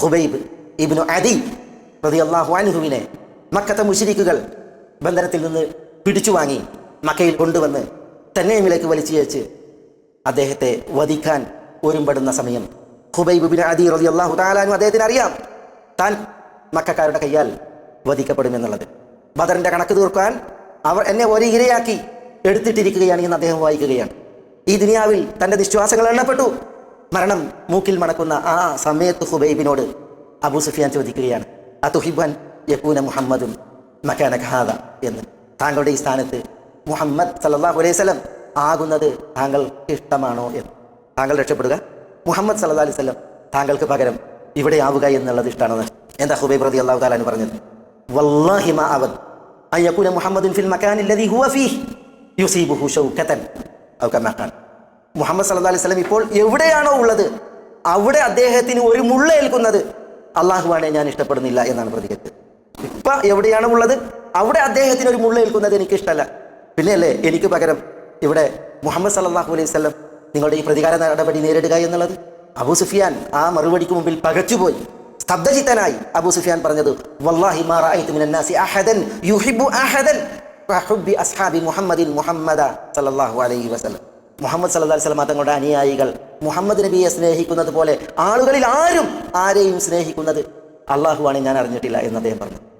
ഖുബൈബ് ഇബ്നു അദി റളിയല്ലാഹു അൻഹുവിനെ മക്കത്തെ മുഷിരിക്കുകൾ ബന്ധനത്തിൽ നിന്ന് പിടിച്ചു വാങ്ങി മക്കയിൽ കൊണ്ടുവന്ന് തന്നേമിലേക്ക് വലിച്ചു വെച്ച് അദ്ദേഹത്തെ വധിക്കാൻ ഒരുമ്പെടുന്ന സമയം ഖുബൈബ് ബിൻ അദി റളിയല്ലാഹു താലാനും അദ്ദേഹത്തിന് അറിയാം. താൻ മക്കാരുടെ കയ്യാൽ വധിക്കപ്പെടുമെന്നുള്ളത്. ബദറിന്റെ കണക്ക് തീർക്കാൻ അവർ എന്നെ ഒരു ഇരയാക്കി എടുത്തിട്ടിരിക്കുകയാണ് എന്ന് അദ്ദേഹം വായിക്കുകയാണ്. ഈ ദുനിയാവിൽ തന്റെ വിശ്വാസങ്ങൾ എണ്ണപ്പെട്ടു. മരണം മൂക്കിൽ മണക്കുന്ന ആ സമയത്ത് ഹുബൈബിനോട് അബൂ സുഫിയാൻ ചോദിക്കുകയാണ് അതുഹിബൻ യക്കൂന മുഹമ്മദും മക്കാന ഖാദ എന്ന്. താങ്കളുടെ ഈ സ്ഥാനത്ത് മുഹമ്മദ് സല്ലല്ലാഹു അലൈഹി വസല്ലം ആകുന്നത് താങ്കൾക്ക് ഇഷ്ടമാണോ എന്ന്. താങ്കൾ രക്ഷപ്പെടുക. മുഹമ്മദ് സല്ലല്ലാഹു അലൈഹി സ്വലം താങ്കൾക്ക് പകരം ഇവിടെ ആവുക എന്നുള്ളത് ഇഷ്ടമാണെന്ന്. എന്താ ഹുബൈബ് റതി അള്ളാഹു താലാൻ പറഞ്ഞത്? വല്ലാഹിമ അവദ് അൻ യകൂന മുഹമ്മദുൻ ഫിൽ മക്കാനില്ലതി ഹുവ ഫീ യുസീബുഹു ഷൗകതൻ ഔ കമാ ഖാൽ. മുഹമ്മദ് സല്ലല്ലാഹു അലൈഹി വസല്ലം ഇപ്പോൾ എവിടെയാണോ ഉള്ളത്? അവിടെ അദ്ദേഹത്തിന് ഒരു മുള്ള ഏൽക്കുന്നത് അള്ളാഹുവാണെ ഞാൻ ഇഷ്ടപ്പെടുന്നില്ല എന്നാണ് പ്രതികരിച്ചത് ഇപ്പൊ എവിടെയാണോ ഉള്ളത്? അവിടെ അദ്ദേഹത്തിന് ഒരു മുള്ള ഏൽക്കുന്നത് എനിക്ക് ഇഷ്ടമല്ല പിന്നെയല്ലേ എനിക്ക് പകരം ഇവിടെ മുഹമ്മദ് സല്ലാഹു അലൈഹി സ്വലം നിങ്ങളുടെ ഈ പ്രതികാര നടപടി നേരിടുക എന്നുള്ളത്? അബൂ സുഫിയാൻ ആ മറുപടിക്ക് മുമ്പിൽ പകച്ചുപോയി. സ്തബ്ധചിത്തനായി അബൂ സുഫിയാൻ പറഞ്ഞത് വല്ലാഹി അഹദൻ അഹദൻ മുഹമ്മദ സല്ലല്ലാഹു അലൈഹി വസല്ലം. മുഹമ്മദ് സല്ലാ വസല്ലം തങ്ങളുടെ അനുയായികൾ മുഹമ്മദ് നബിയെ സ്നേഹിക്കുന്നത് പോലെ ആളുകളിൽ ആരും ആരെയും സ്നേഹിക്കുന്നത് അള്ളാഹുവാണ് ഞാൻ അറിഞ്ഞിട്ടില്ല എന്ന് അദ്ദേഹം പറഞ്ഞു.